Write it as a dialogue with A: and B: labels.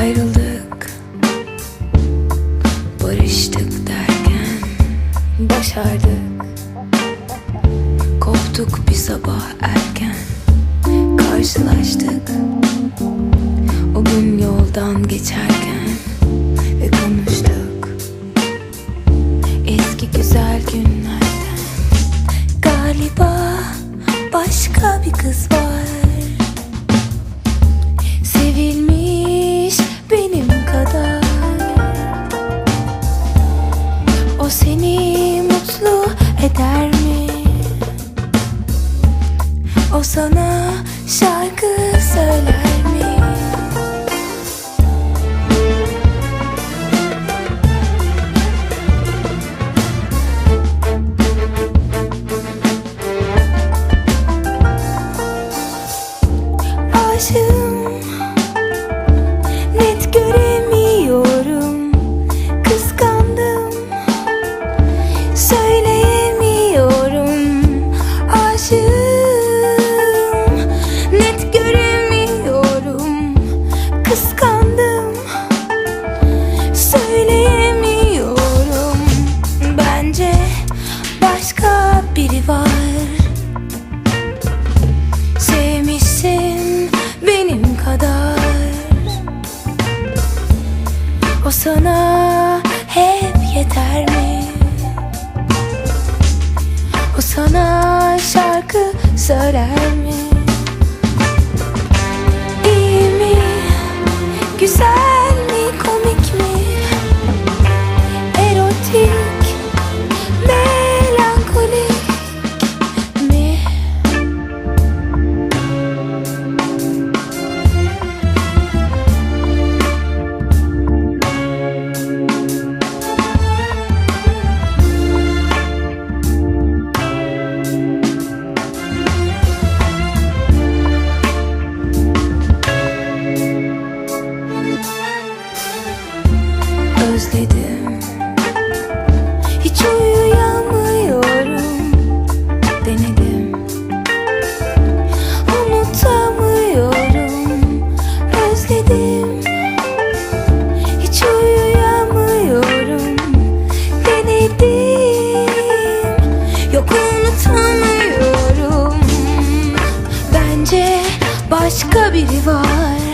A: ayrıldık. Barıştık derken başardık. Koptuk bir sabah erken. Karşılaştık. O gün yoldan geçerken eder mi? O sana şarkı söyler başka biri var Sevmişsin benim kadar O sana hep yeter mi? O sana şarkı söyler mi? İyi mi? Güzel başka biri var